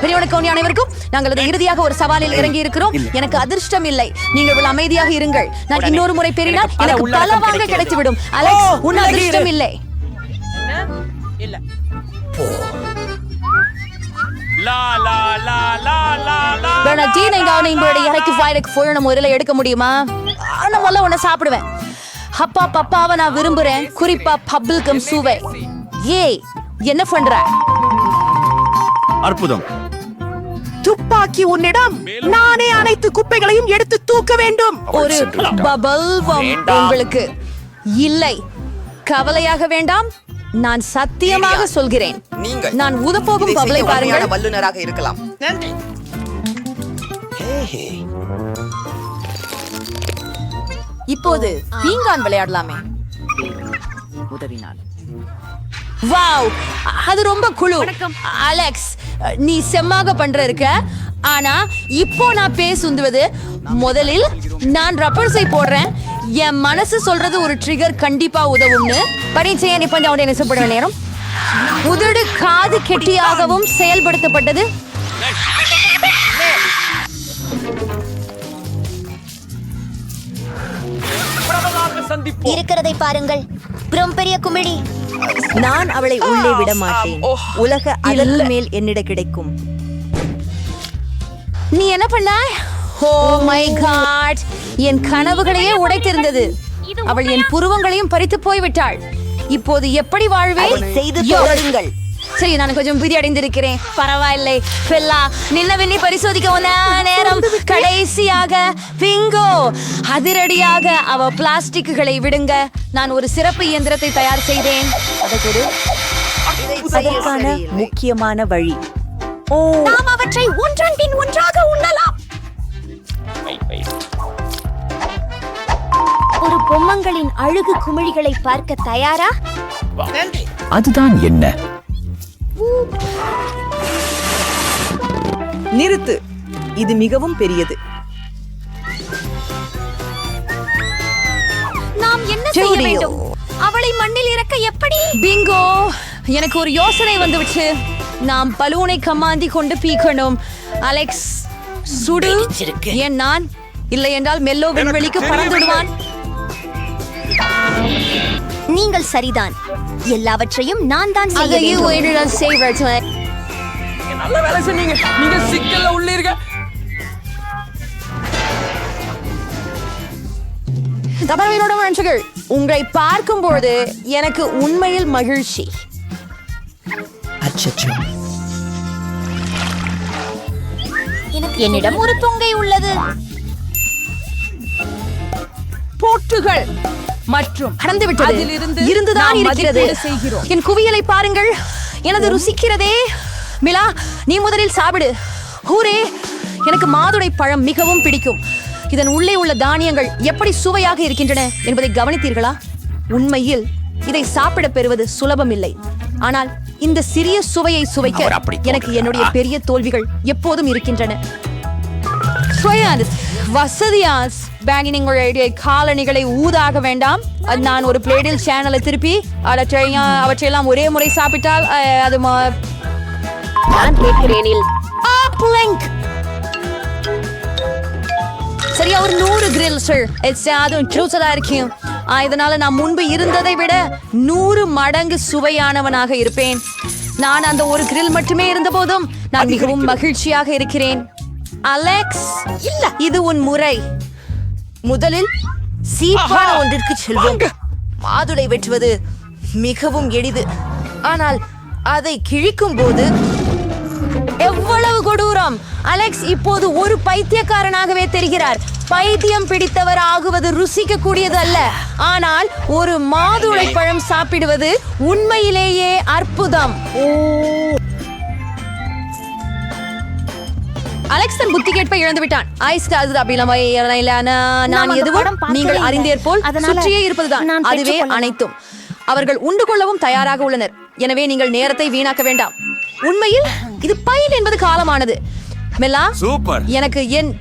பெரியவனுக்கு அனைவருக்கும் நாங்கள் அது இறுதியாக ஒரு சவாலில் இறங்கி இருக்கிறோம் எனக்கு அதிர்ஷ்டம் இல்லை. நீங்கள் அமைதியாக இருங்கள். நான் இன்னொரு முறை பெறினால் எனக்கு பலவாக. கிடைத்துவிடும். அலெக்ஸ் உன் அதிர்ஷ்டம். இல்லை. எடுக்க முடியுமா? நான் முதல்ல உன்னை சாப்பிடுவேன். அப்பா பப்பாவை நான் விரும்புறேன். குறிப்பா பப்பிள்கம் சுவை. ஏய் என்ன பண்ற? அற்புதம். துப்பாக்கி உன்னிடம் நானே அனைத்து குப்பைகளையும் எடுத்து தூக்க வேண்டும். ஒரு உங்களுக்கு. இல்லை. கவலையாக வேண்டாம். நான் சத்தியமாக சொல்கிறேன். நீங்கள் நான் ஊதப்போகும் இதை பபலை பாருங்கள். வல்லுநராக இருக்கலாம். நன்றி. இப்போது பீங்கான் விளையாடலாமே. உதவினால். வாவ். அது ரொம்ப குழு. அலெக்ஸ் நீ செம்மாக பண்ற இருக்க. ஆனா இப்போ நான் பேசுவது முதலில் நான் ரப்பர்ஸை போடுறேன். என் மனசு சொல்றது ஒரு ட்ரிகர் கண்டிப்பா உதவும்னு. பரீட்சையை நீ கொஞ்சம் அவனை நெசப்பட நேரம்? உதடு காது கெட்டியாகவும் செயல்படுத்தப்பட்டது. இருக்கிறதை பாருங்கள். பெரிய குமிழி. நான் அவளை உள்ளே விட மாட்டேன் உலக அதற்கு மேல் என்னிட கிடைக்கும். நீ என்ன பண்ண? ஓ மை காட் என் கனவுகளையே உடைத்திருந்தது. அவள் என் புருவங்களையும் பறித்து போய்விட்டாள். இப்போது எப்படி வாழ்வேன்? செய்து. தொடருங்கள். சரி நான் கொஞ்சம் விதி அடைந்திருக்கிறேன். பரவாயில்லை. பெல்லா நின்ன வெண்ணி பரிசோதிக்க நேரம். கடைசியாக பிங்கோ அதிரடியாக அவ பிளாஸ்டிக்குகளை விடுங்க. நான் ஒரு சிறப்பு இயந்திரத்தை தயார் செய்தேன். அதற்கான முக்கியமான வழி. ஓ. நாம் அவற்றை ஒன்றன் பின் ஒன்றாக உண்ணலாம். ஒரு பொம்மங்களின் அழகு குமிழிகளை பார்க்க தயாரா? நன்றி அதுதான் என்ன? நிறுத்து. இது மிகவும் பெரியது. நாம் என்ன செய்ய. வேண்டும்? அவளை மண்ணில் இறக்க எப்படி? பிங்கோ எனக்கு ஒரு யோசனை வந்துவிட்டு. நாம் பலூனை கமாந்தி கொண்டு பீக்கணும். அலெக்ஸ் சுடு. ஏன் நான்? இல்லை என்றால் மெல்லோ விண்வெளிக்கு பறந்துடுவான். நீங்கள் சரிதான். எல்லாவற்றையும் நான் தான் செய்ய வேண்டும். நல்ல வேலை சொன்னீங்க நீங்க சிக்கல்ல உள்ளீர்கள். தமிழோட மனுஷர்கள் உங்களை பார்க்கும்போது எனக்கு உண்மையில் மகிழ்ச்சி. அச்சச்சோ. என்னிடம் ஒரு தொங்கை உள்ளது. போட்டுகள் மற்றும் கடந்து விட்டது. இருந்துதான் இருக்கிறது. என் குவியலை பாருங்கள். எனது ருசிக்கிறதே மிலா நீ முதலில் சாப்பிடு. ஹூரே எனக்கு மாதுளை பழம் மிகவும் பிடிக்கும். இதன் உள்ளே உள்ள தானியங்கள் எப்படி சுவையாக இருக்கின்றன என்பதை கவனித்தீர்களா? உண்மையில் இதை சாப்பிட பெறுவது சுலபமில்லை. ஆனால் இந்த சிறிய சுவையை சுவைக்க எனக்கு என்னுடைய? பெரிய தோல்விகள் எப்போதும் இருக்கின்றன. வசதியாஸ் பேங்கினிங்களுடைய காலணிகளை ஊதாக வேண்டாம். அது நான் ஒரு பிளேட்டில் சேனலை திருப்பி அவற்றையெல்லாம் ஒரே முறை சாப்பிட்டால் அது நான் கேட்கிறேனில். சரியா ஒரு நூறு கிரில் சார் அதுவும் ட்ரூசலா இருக்கும். ஆ, இதனால நான் முன்பு இருந்ததை விட நூறு மடங்கு சுவையானவனாக இருப்பேன். நான் அந்த ஒரு கிரில் மட்டுமே இருந்த போதும் நான் மிகவும் மகிழ்ச்சியாக இருக்கிறேன். அலெக்ஸ் இல்ல. இது உன் முறை. முதலில் சீப்பான ஒன்றிற்கு செல்வோம். மாதுளை வெட்டுவது மிகவும் எளிது. ஆனால் அதை கிழிக்கும் போது எவ்வளவு கொடூரம்? அலெக்ஸ் இப்போது ஒரு பைத்தியக்காரனாகவே தெரிகிறார். பைத்தியம் பிடித்தவர் ஆகுவது ருசிக்க கூடியது அல்ல. ஆனால் ஒரு மாதுளை பழம் சாப்பிடுவது உண்மையிலேயே அற்புதம். அலெக்ஸ் தன் புத்தி கேட்பை இழந்து விட்டான். ஐஸ் அது அப்படிலாம் இல்ல நான் எதுவும் நீங்கள். அறிந்தேர் போல் சுற்றியே இருப்பதுதான். நான் அதுவே. அனைத்தும். அவர்கள் உண்டு கொள்ளவும் தயாராக உள்ளனர். எனவே நீங்கள் நேரத்தை வீணாக்க வேண்டாம். உண்மையில் இது பயில் என்பது காலமானது. மெல்லா சூப்பர். எனக்கு என்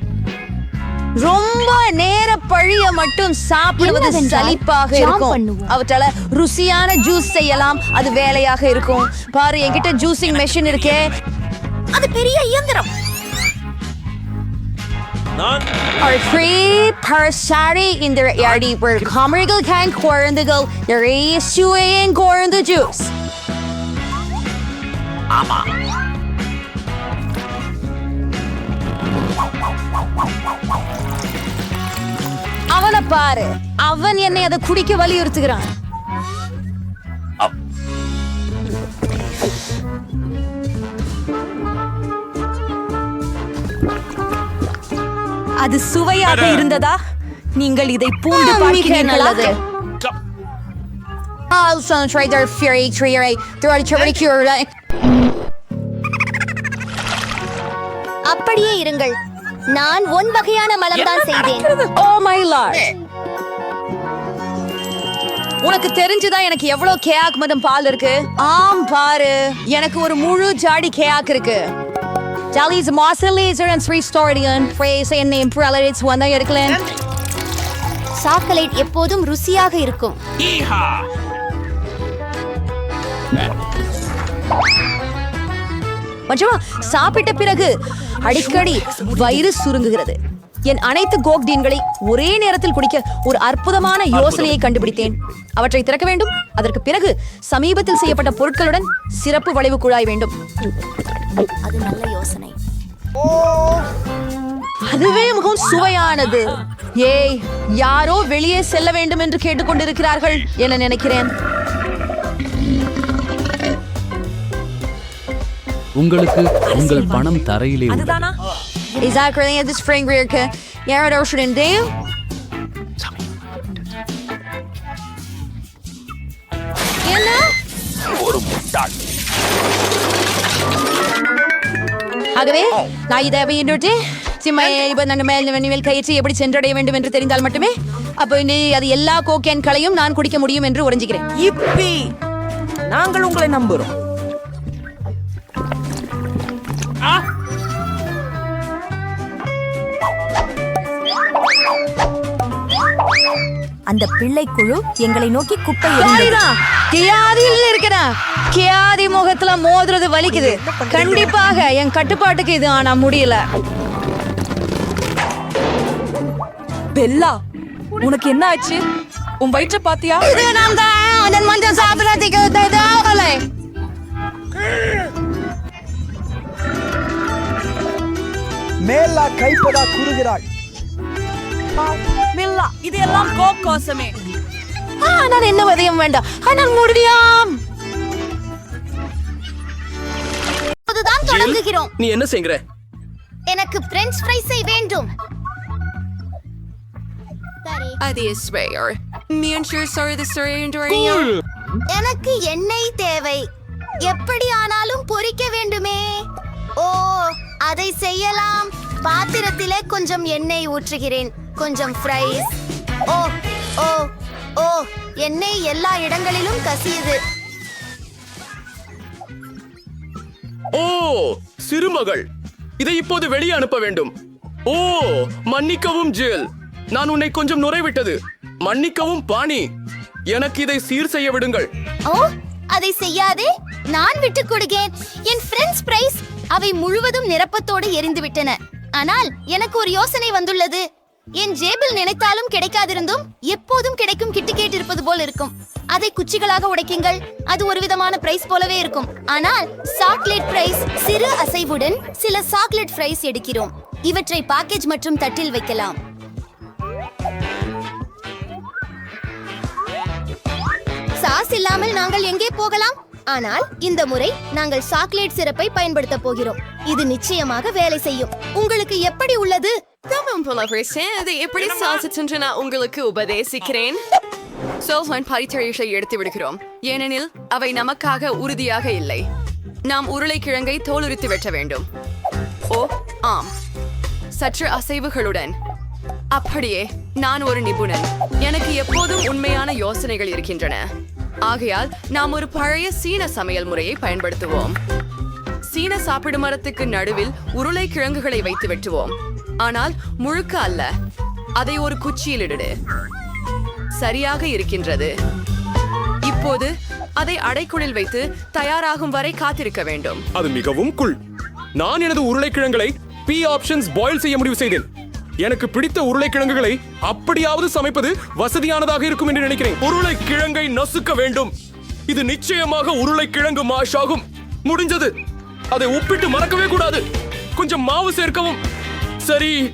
ரொம்ப நேர பழிய மட்டும் சாப்பிடுவது சலிப்பாக இருக்கும். அவற்றால ருசியான ஜூஸ் செய்யலாம். அது வேலையாக இருக்கும். பாரு என்கிட்ட ஜூசிங் மெஷின் இருக்கே. அது பெரிய இயந்திரம். நான் Our free parasari in their yardi were commercial can quarantigal their issue in quarant juice. அவனை பாரு. அவன் என்னை அதை குடிக்க வலியுறுத்துகிறான். அது சுவையாக இருந்ததா? நீங்கள் இதை பூண்டு பார்க்கிறீர்களா? நல்லது I'll concentrate their fury tree throughout the cure. அப்படியே இருங்கள். நான் ஒன் வகையான மலம்தான் செய்தேன் Oh my lord. உனக்கு தெரிஞ்சுதான் எனக்கு எவ்வளவு கேக் மதம் பால் இருக்கு? ஆம் பாரு. எனக்கு ஒரு முழு ஜாடி கேக் இருக்கு. ஜாலிஸ் மாசல் லேசர் அண்ட் ஸ்ரீ ஸ்டோரியன் ஃப்ரேஸ் என்ன இம்ப்ரலரிட்ஸ் வந்தா எடுக்கல சாக்லேட் எப்போதும் ருசியாக இருக்கும். ஈஹா மஞ்சமா சாப்பிட்ட பிறகு அடிக்கடி வயிறு சுருங்குகிறது. என் அனைத்து கோக்டீன்களை ஒரே நேரத்தில் குடிக்க ஒரு அற்புதமான யோசனையை கண்டுபிடித்தேன். அவற்றை திறக்க வேண்டும். அதற்கு பிறகு சமீபத்தில் செய்யப்பட்ட பொருட்களுடன் சிறப்பு வளைவு குழாய் வேண்டும். அது நல்ல யோசனை. அதுவே மிகவும் சுவையானது. ஏய் யாரோ வெளியே செல்ல வேண்டும் என்று கேட்டுக்கொண்டிருக்கிறார்கள் என நினைக்கிறேன். உங்களுக்கு உங்கள் பணம் தரையிலே உள்ளது. அதுதானா? At this spring. என்ன? ஒரு முட்டாள். ஆகவே நான் இதை வேண்டுட்டு சிம்மையை இப்ப நான் மேல் கயிற்சி எப்படி சென்றடைய வேண்டும் என்று தெரிந்தால் மட்டுமே அப்போ இனி அது எல்லா கோக்கேன்களையும் நான் குடிக்க முடியும் என்று உறைஞ்சுகிறேன். இப்பி நாங்கள் உங்களை நம்புறோம். அந்த பிள்ளைக்குழு எங்களை நோக்கி குப்பை கியாதியில் இருக்கிறா. கியாதி முகத்துல மோதுறது வலிக்குது. கண்டிப்பாக என் கட்டுப்பாட்டுக்கு இது ஆனா முடியல. பெல்லா உனக்கு என்ன ஆச்சு? உன் வயிற்ற பாத்தியா? இது நான் தான் மஞ்சள் சாப்பிடறதுக்கு மேலா கைப்படா கூறுகிறாள் மில்லா இது எல்லாம் கோக்கோசமே. ஆ, நான் என்ன உதயம் வேண்டாம். ஆனால் முடியாம். அதுதான் தொடங்குகிறோம். நீ என்ன செய்கிற? எனக்கு பிரெஞ்ச் ஃப்ரைஸை வேண்டும். சரி. அது ஸ்வேயர் மியன்ஷர் சாரி சாரி எனக்கு எண்ணெய் தேவை. எப்படி ஆனாலும் பொரிக்க வேண்டுமே. ஓ அதை செய்யலாம். பாத்திரத்திலே கொஞ்சம் எண்ணெய் ஊற்றுகிறேன். கொஞ்சம் ஃப்ரைஸ் ஓ ஓ ஓ எண்ணெய் எல்லா இடங்களிலும் கசியுது. ஓ சிறுமகள். இதை இப்போது வெளியே அனுப்ப வேண்டும். ஓ மன்னிக்கவும் ஜில். நான் உன்னை கொஞ்சம் நுரைவிட்டது. மன்னிக்கவும் பாணி. எனக்கு இதை சீர் செய்ய விடுங்கள். ஓ அதை செய்யாதே. நான் விட்டுக் கொடுக்கிறேன் என் ஃப்ரெண்ட்ஸ் பிரைஸ் அவை முழுவதும் நிரப்பத்தோடு எரிந்துவிட்டன. ஆனால் எனக்கு ஒரு யோசனை வந்துள்ளது. என் ஜேபில் நினைத்தாலும் கிடைக்காதிருந்தும் எப்போதும் கிடைக்கும் கிட்டிகேட் இருப்பது போல் இருக்கும். அதை குச்சிகளாக உடைக்குங்கள். அது ஒரு விதமான பிரைஸ் போலவே இருக்கும். ஆனால் சாக்லேட் பிரைஸ் சிறு அசைவுடன் சில சாக்லேட் பிரைஸ் எடுக்கிறோம். இவற்றை பேக்கேஜ் மற்றும் தட்டில் வைக்கலாம். சாஸ் இல்லாமல் நாங்கள் எங்கே போகலாம்? ஆனால் இந்த முறை நாங்கள் சாக்லேட் சிறப்பை பயன்படுத்த போகிறோம். இது நிச்சயமாக வேலை செய்யும். உங்களுக்கு எப்படி உள்ளது? புலவரசேன் அதை எப்படி சாதிச்சென்று நான் உங்களுக்கு உபதேசிக்கிறேன். சோல்மன் பரித்தழிஷை எடுத்து விடுகிறோம். ஏனெனில் அவை நமக்காக உறுதியாக இல்லை. நாம் உருளைக்கிழங்கை தோலுரித்து வெட்ட வேண்டும். ஓ ஆம். சற்று அசைவுகளுடன். அப்படியே நான் ஒரு நிபுணன். எனக்கு எப்போதும் உண்மையான யோசனைகள் இருக்கின்றன. ஆகையால் நாம் ஒரு பழைய சீன சமையல் முறையை பயன்படுத்துவோம். சீன சாப்பிடு மரத்துக்கு நடுவில் உருளை கிழங்குகளை வைத்து வெட்டுவோம். ஆனால் முழுக்க அல்ல. அதை ஒரு குச்சியில் இடு. சரியாக இருக்கின்றது. இப்போது அதை அடைக்குழில் வைத்து தயாராகும் வரை காத்திருக்க வேண்டும். அது மிகவும் குள் நான் எனது உருளைக்கிழங்களை பி ஆப்ஷன்ஸ் பாயில் செய்ய முடிவு செய்தேன். எனக்கு பிடித்த உருளைக்கிழங்குகளை அப்படியாவது சமைப்பது வசதியானதாக இருக்கும் என்று நினைக்கிறேன். உருளைக்கிழங்கை நசுக்க வேண்டும். இது நிச்சயமாக உருளைக்கிழங்கு மாஷ் ஆகும் முடிஞ்சது. அதை உப்பிட்டு மறக்கவே கூடாது. கொஞ்சம் மாவு சேர்க்கவும். சரி.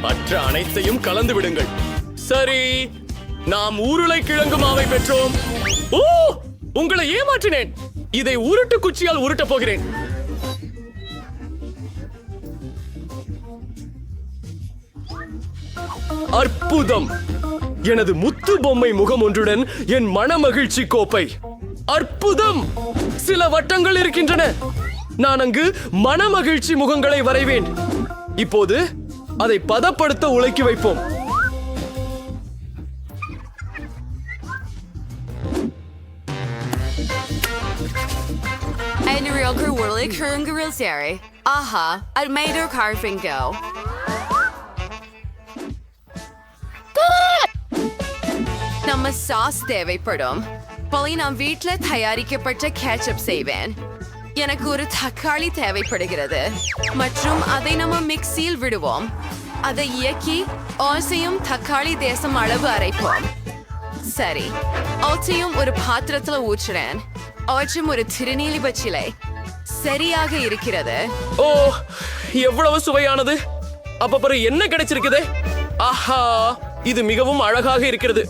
மற்ற அனைத்தையும் கலந்து விடுங்கள். சரி. நாம் உருளைக்கிழங்கு மாவை பெற்றோம். ஓ உங்களை ஏமாற்றினேன். இதை உருட்டு குச்சியால் உருட்டப் போகிறேன். அற்புதம். எனது முத்து பொம்மை முகம் ஒன்றுடன் என் மனமகிழ்ச்சி கோப்பை. அற்புதம். சில வட்டங்கள் இருக்கின்றன. நான் அங்கு மனமகிழ்ச்சி முகங்களை வரைவேன். இப்போது அதை பதப்படுத்த உழைக்கி வைப்போம். Realker உருளைக்கிழங்கு Aha, சரி ஆஹா her மேடோ go. நம்ம சாஸ் தேவைப்படும். போலி நான் வீட்டில் தயாரிக்கப்பட்ட கேச்சப் செய்வேன். எனக்கு ஒரு தக்காளி தேவைப்படுகிறது. மற்றும் அதை நம்ம மிக்சியில் விடுவோம். அதை இயக்கி ஓசையும் தக்காளி தேசம் அளவு அரைப்போம். சரி ஓசையும் ஒரு பாத்திரத்தில் ஊற்றுறேன். ஓச்சும் ஒரு திருநீலி பச்சிலை சரியாக இருக்கிறது. ஓ எவ்வளவு சுவையானது. அப்ப பிறகு என்ன கிடைச்சிருக்குது? ஆஹா இது மிகவும் அழகாக இருக்கிறது.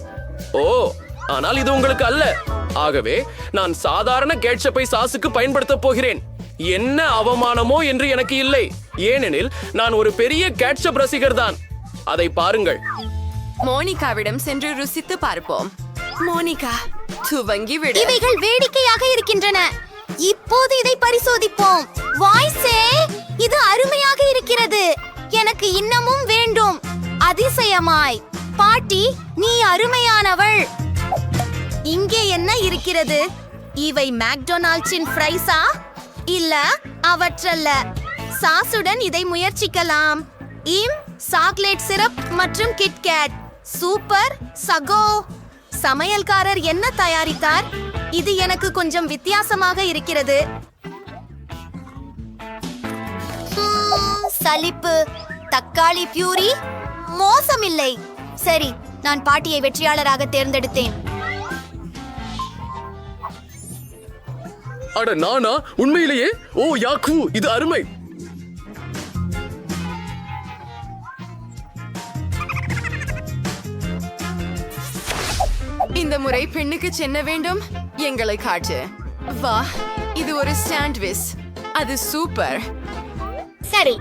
ஓ ஆனால் இது உங்களுக்கு அல்ல. ஆகவே நான் சாதாரண கேட்சப்பை சாஸுக்கு பயன்படுத்த போகிறேன். என்ன அவமானமோ என்று எனக்கு இல்லை. ஏனெனில் நான் ஒரு பெரிய கேட்சப் ரசிகர் தான் அதை பாருங்கள். மோனிகாவிடம் சென்று ருசித்து பார்ப்போம். மோனிகா. துவங்கி விடு. இவைகள் வேடிக்கையாக இருக்கின்றன. இப்போது இதை பரிசோதிப்போம். வாய்ஸே இது அருமையாக இருக்கிறது. எனக்கு இன்னமும் வேண்டும். அதிசயமாய். பாட்டி நீ அருமையானவள். இங்கே என்ன இருக்கிறது? இவை மேக்டொனால்ட்ஸின் ஃப்ரைஸா? இல்ல அவற்றல்ல. சாசுடன் இதை முயற்சிக்கலாம். இம் சாக்லேட் சிரப் மற்றும் கிட்கேட். சூப்பர் சகோ. சமையல்காரர் என்ன தயாரித்தார்? இது எனக்கு கொஞ்சம் வித்தியாசமாக இருக்கிறது. சலிப்பு தக்காளி பியூரி மோசமில்லை. சரி நான் பாட்டியை வெற்றியாளராக தேர்ந்தெடுத்தேன். அட நானா? உண்மையிலேயே? ஓ யாக்கு இது அருமை. இந்த முறை பெண்ணுக்கு சென்ன வேண்டும்? எங்களை காட்டு. வா இது ஒரு சாண்ட்விச் அது சூப்பர் சரி.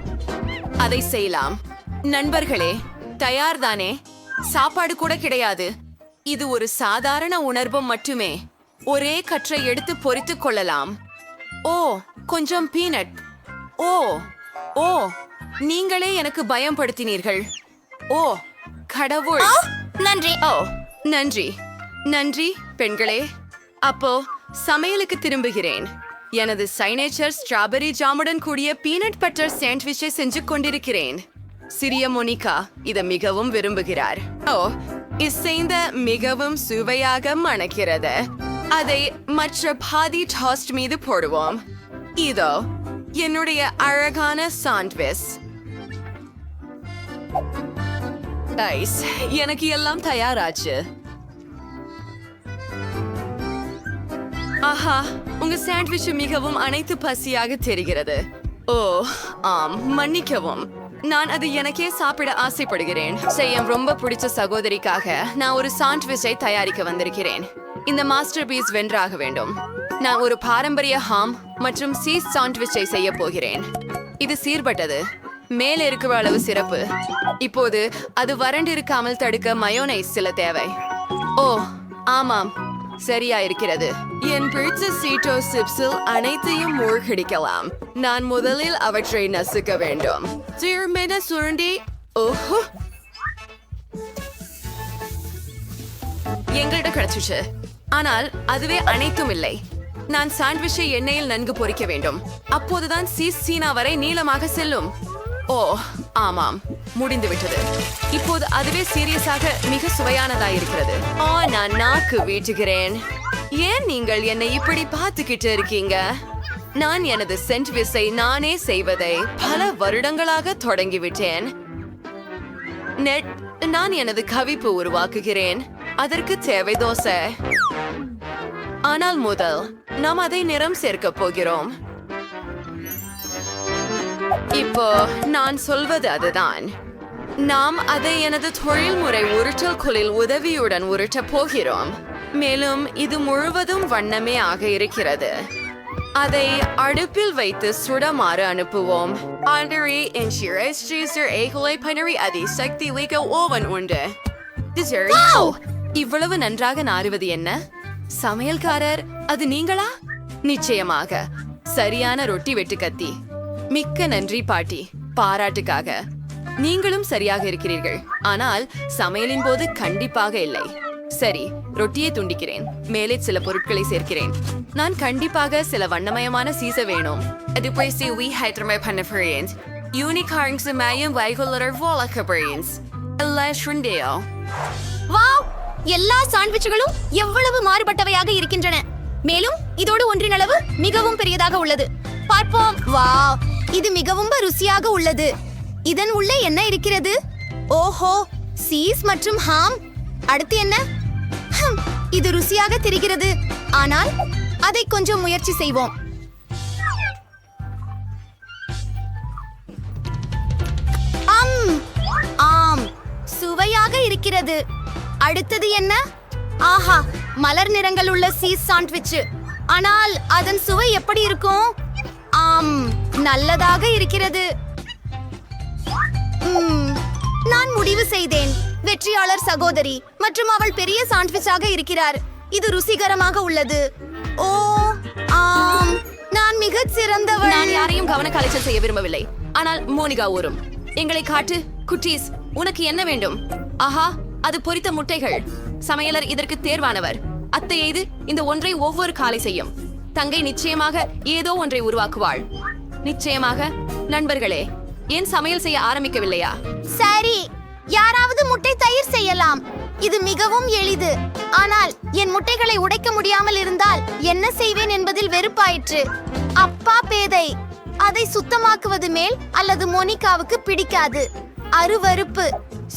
அதை செய்யலாம். நண்பர்களே தயார்தானே? சாப்பாடு கூட கிடையாது. இது ஒரு சாதாரண உணர்வு மட்டுமே. ஒரே கற்றை எடுத்து பொரித்து கொள்ளலாம். ஓ கொஞ்சம் பீனட் ஓ ஓ நீங்களே எனக்கு பயம் படுத்தினீர்கள் ஓ கடவுள். நன்றி. ஓ நன்றி. நன்றி பெண்களே. அப்போ சமையலுக்கு திரும்புகிறேன். எனது சைனேச்சர் ஸ்ட்ராபெரி ஜாமுடன் கூடிய பீனட் பட்டர் சாண்ட்விச்சை செஞ்சு கொண்டிருக்கிறேன். சிறிய மோனிகா இதை மிகவும் விரும்புகிறார். ஓ இசைந்த மிகவும் சுவையாக மணக்கிறது. அதை மற்ற பாதி டாஸ்ட் மீது போடுவோம். இதோ என்னுடைய அழகான சாண்ட்விச் ஐஸ் எனக்கு எல்லாம் தயாராச்சு. ஆஹா உங்க சாண்ட்விச் மிகவும் அனைத்து பசியாக தெரிகிறது. ஓ ஆம் மன்னிக்கவும். நான் அது எனக்கே சாப்பிட ஆசைப்படுகிறேன். செய்ய ரொம்ப பிடிச்ச சகோதரிக்காக நான் ஒரு சாண்ட்விச்சை தயாரிக்க வந்திருக்கிறேன். இந்த மாஸ்டர் பீஸ் வென்றாக வேண்டும். நான் ஒரு பாரம்பரிய ஹாம் மற்றும் சீஸ் சாண்ட்விச்சை செய்ய போகிறேன். இது சீர்பட்டது மேல இருக்கிற அளவு சிறப்பு. இப்போது அது வறண்டு இருக்காமல் தடுக்க மயோனைஸ் சில தேவை. ஓ ஆமாம் சரியா இருக்கிறது. என் பிடிச்ச சீட்டோ சிப்ஸில் அனைத்தையும் மூழ்கடிக்கலாம். நான் முதலில் அவற்றை நசுக்க வேண்டும். திரும்பின சுருண்டி ஓஹோ. எங்கள்கிட்ட கிடைச்சிச்சு. ஆனால் அதுவே அனைத்தும் இல்லை. நான் சாண்ட்விச்சை எண்ணெயில் நன்கு பொறிக்க வேண்டும். அப்போதுதான் சீஸ் சீனா வரை நீளமாக செல்லும். ஓ ஆமாம். முடிந்து விட்டது இப்போது அதுவே சீரியஸாக மிக சுவையானதாயிருக்கிறது. ஆ நான் நாக்கு வீட்டுகிறேன். ஏன் நீங்கள் என்னை இப்படி பார்த்துக்கிட்டு இருக்கீங்க? நான் எனது சென்ட்விஸை நானே செய்வதை பல வருடங்களாக தொடங்கிவிட்டேன். நெட் நான் எனது கவிப்பு உருவாக்குகிறேன். அதற்கு தேவை தோசை. ஆனால் முதல் நாம் அதை நிறம் சேர்க்க போகிறோம். இப்போ நான் சொல்வது அதுதான். நாம் அதை எனது தொழில்முறை உருட்டல் குளில் உதவியுடன் உருட்ட போகிறோம். மேலும் இது முழுவதும் வண்ணமே ஆக இருக்கிறது. அதை அடுப்பில் வைத்து சுடமாறு அனுப்புவோம். ஆல்ரெடி என் ஷிரஸ் ஜீசர் ஏகுலை பனரி அதி சக்தி வைக்க ஓவன் உண்டு. இவ்வளவு நன்றாக நாறுவது என்ன? சமையல்காரர் அது நீங்களா? நிச்சயமாக. சரியான ரொட்டி வெட்டு கத்தி மிக்க நன்றி பாட்டி. பாராட்டுக்காக. நீங்களும் சரியாக இருக்கிறீர்கள். ஆனால் சமையலின் போது கண்டிப்பாக இல்லை. சரி ரொட்டியை துண்டிக்கிறேன். மேலே சில பொருட்களை சேர்க்கிறேன். நான் கண்டிப்பாக சில வண்ணமயமான சீச வேணும். அது போய் சி வி ஹைட்ரமை பண்ண போறேன் யூனிகார்ன்ஸ் மயம் வைகுலர் வோலக்க போறேன் எல்லாம் சுண்டேயோ வாவ்! எல்லா சாண்ட்விச்சுகளும் எவ்வளவு மாறுபட்டவையாக இருக்கின்றன. மேலும் இதோடு ஒன்றின் அளவு மிகவும் பெரியதாக உள்ளது. பார்ப்போம். வாவ் இது மிகவும் ருசியாக உள்ளது. இதன் உள்ளே என்ன இருக்கிறது? ஓஹோ சீஸ் மற்றும் ஹாம். அடுத்து என்ன? ஹம், இது ருசியாக தெரிகிறது. ஆனால் அதை கொஞ்சம் முயற்சி செய்வோம். அம் ஆம் சுவையாக இருக்கிறது. அடுத்தது என்ன? ஆஹா மலர் நிறங்கள் உள்ள சீஸ் சாண்ட்விச் ஆனால் அதன் சுவை எப்படி இருக்கும்? ஆம். நல்லதாக இருக்கிறது. நான் முடிவு செய்தேன். வெற்றியாளர் சகோதரி மற்றும் அவள் பெரிய சாண்ட்விச்சாக இருக்கிறார். இது ருசிகரமாக உள்ளது. ஓ ஆம். நான் மிகச் சிறந்தவள். நான் யாரையும் கவன கலைச்சல் செய்ய விரும்பவில்லை. ஆனால் மோனிகா ஊரும் எங்களை காட்டு குட்டீஸ் உனக்கு என்ன வேண்டும்? ஆஹா அது பொரித்த முட்டைகள். சமையலர் இதற்கு தேர்வானவர். அத்தை இது இந்த ஒன்றை ஒவ்வொரு காலை செய்யும். தங்கை நிச்சயமாக ஏதோ ஒன்றை உருவாக்குவாள். நிச்சயமாக. நண்பர்களே ஏன் சமையல் செய்ய ஆரம்பிக்கவில்லையா? சரி யாராவது முட்டை தயிர் செய்யலாம். இது மிகவும் எளிது. ஆனால் என் முட்டைகளை உடைக்க முடியாமல் இருந்தால் என்ன செய்வேன் என்பதில் வெறுப்பாயிற்று. அப்பா பேதை. அதை சுத்தமாக்குவது மேல் அல்லது மோனிகாவுக்கு பிடிக்காது. அருவருப்பு.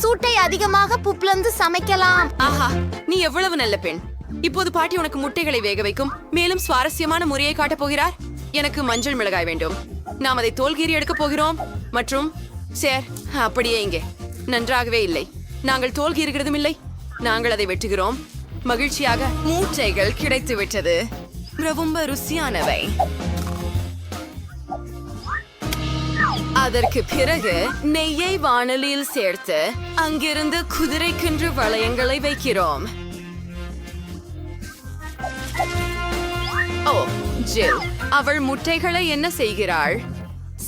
சூட்டை அதிகமாக புப்ளந்து சமைக்கலாம். ஆஹா நீ எவ்வளவு நல்ல பெண். இப்போது பாட்டி உனக்கு முட்டைகளை வேக வைக்கும் மேலும் சுவாரஸ்யமான முறையை காட்டப் போகிறார். எனக்கு மஞ்சள் மிளகாய் வேண்டும். நாம் அதை தோல்கீறி எடுக்கப் போகிறோம். மற்றும் சேர் அப்படியே இங்கே. நன்றாகவே இல்லை. நாங்கள் தோல்கீறுகிறதும் இல்லை. நாங்கள் அதை வெட்டுகிறோம். மகிழ்ச்சியாக மூட்டைகள் கிடைத்து விட்டது ரொம்ப ருசியானவை. அதற்கு பிறகு நெய்யை வானொலியில் சேர்த்து அங்கிருந்து குதிரைக்கென்று வளையங்களை வைக்கிறோம். ஓ ஜில். அவள் முட்டைகளை என்ன செய்கிறாள்?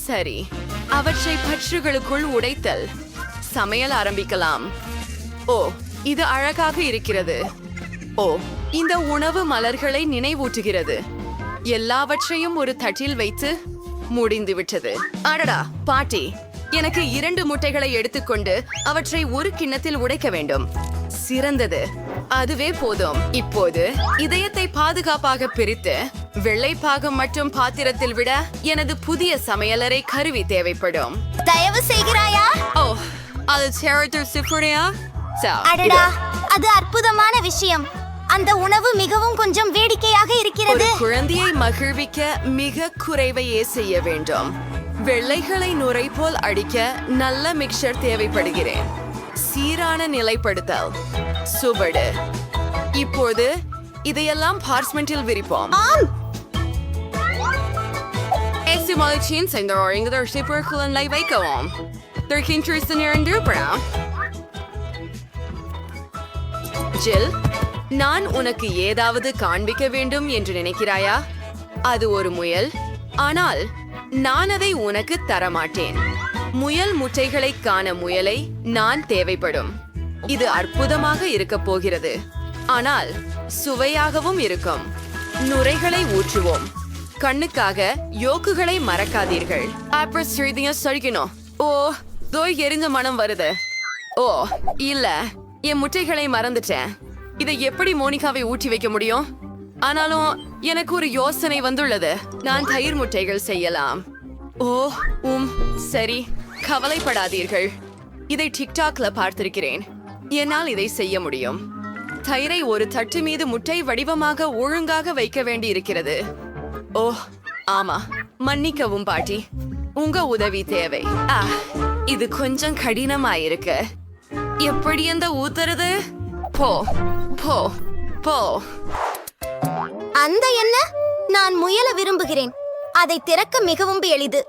சரி அவற்றை பற்றுகளுக்குள் உடைத்தல். சமையல் ஆரம்பிக்கலாம். ஓ இது அழகாக இருக்கிறது. ஓ இந்த உணவு மலர்களை நினைவூட்டுகிறது. எல்லாவற்றையும் ஒரு தட்டில் வைத்து முடிந்து விட்டது. அடடா பாட்டி எனக்கு இரண்டு முட்டைகளை எடுத்துக்கொண்டு அவற்றை ஒரு கிண்ணத்தில் உடைக்க வேண்டும். சிறந்தது. அதுவே போதும். இப்போது இதயத்தை பாதுகாப்பாக பிரித்து வெள்ளை பாகம் மற்றும் பாத்திரத்தில் விட எனது புதிய சமையலறை கருவி தேவைப்படும். தயவு செய்கிறாயா? ஓ அது அடடா அது அற்புதமான விஷயம். அந்த உணவு மிகவும் கொஞ்சம் வேடிக்கையாக இருக்கிறது. குழந்தையை மகிழ்விக்க மிக குறைவையே செய்ய வேண்டும். வெள்ளைகளை நுரை போல் அடிக்க நல்ல மிக்சர் தேவைப்படுகிறேன். சீரான நிலைப்படுத்தல். சுவடு. இப்போது இதையெல்லாம் பார்ச்மெண்டில் விரிப்போம். Este maldicin zijn er in de superkulen லை வைக்கவும் Der Kindersten hier in Brown. நான் உனக்கு ஏதாவது காண்பிக்க வேண்டும் என்று நினைக்கிறாயா அது ஒரு முயல் ஆனால் நான் அதை உனக்கு தரமாட்டேன் முயல் முட்டைகளை காண முயலை நான் தேவைப்படும். இது அற்புதமாக இருக்க போகிறது. ஆனால் சுவையாகவும் இருக்கும். நுரைகளை ஊற்றுவோம். கண்ணுக்காக யோக்குகளை மறக்காதீர்கள். அப்புறம் சிறிதையும் சொல்லிக்கணும் ஓ தோய் எரிஞ்ச மனம் வருது. ஓ இல்ல என் முட்டைகளை மறந்துட்டேன். இதை எப்படி மோனிகாவை ஊற்றி வைக்க முடியும்? ஆனாலும் எனக்கு ஒரு யோசனை வந்துள்ளது. நான் தயிர் முட்டைகள் செய்யலாம். ஓ உம் சரி. கவலைப்படாதீர்கள். இதை டிக்டாக்ல பார்த்திருக்கிறேன். என்னால் இதை செய்ய முடியும். தயிரை ஒரு தட்டு மீது முட்டை வடிவமாக ஒழுங்காக வைக்க வேண்டி இருக்கிறது ஓ ஆமா. மன்னிக்கவும் பாட்டி. உங்க உதவி தேவை. ஆ இது கொஞ்சம் கடினமாயிருக்கு. எப்படி அந்த ஊத்துறது? போ போ போ. அந்த என்ன? நான் முயல விரும்புகிறேன். அதை திறக்க மிகவும் எளிது.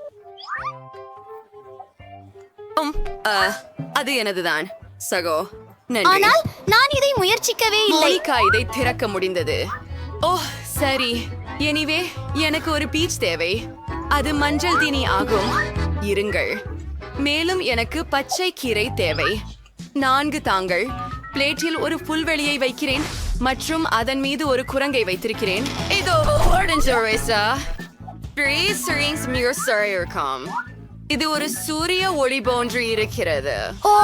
அது எனதுதான். சகோ ஆனால் நான் இதை முயற்சிக்கவே இல்லை. இதை திறக்க முடிந்தது. ஓ சரி. எனிவே எனக்கு ஒரு பீச் தேவை. அது மஞ்சள் தீனி ஆகும். இருங்கள். மேலும் எனக்கு பச்சை கீரை தேவை. நான்கு தாங்கள். பிளேட்டில் ஒரு புல்வெளியை வைக்கிறேன். மற்றும் அதன் மீது ஒரு குரங்கை வைத்திருக்கிறேன். இதோ orange eraser. Three strings இருக்கும் இது ஒரு சூரிய ஒளி போன்று இருக்கிறது. ஓ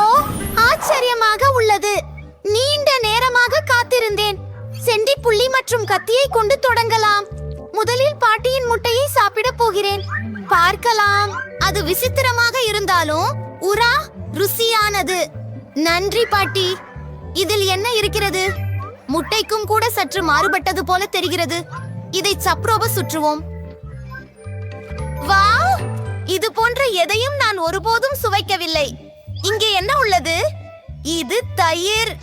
ஆச்சரியமாக உள்ளது. நீண்ட நேரமாக காத்திருந்தேன். செண்டி புள்ளி மற்றும் கத்தியை கொண்டு தொடங்கலாம். முதலில் பாட்டியின் முட்டையை சாப்பிட போகிறேன். பார்க்கலாம். அது விசித்திரமாக இருந்தாலும் உரா ருசியானது. நன்றி பாட்டி. இதில் என்ன இருக்கிறது? முட்டைக்கும் கூட சற்று மாறுபட்டது போல தெரிகிறது. இதை சப்ரோப சுற்றுவோம். இது போன்ற எதையும் நான் ஒருபோதும் சுவைக்கவில்லை. இங்கே என்ன உள்ளது? இது தயிர்.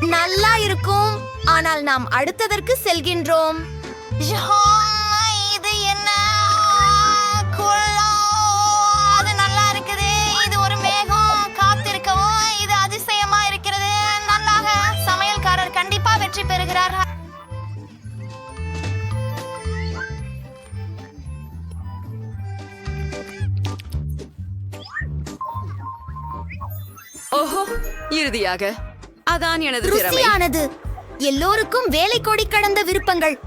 நல்லா இருக்கும். ஆனால் நாம் அடுத்ததற்கு செல்கின்றோம். இறுதியாக அதான் எனது திறமையானது எல்லோருக்கும் வேலை கொடி கடந்த விருப்பங்கள்.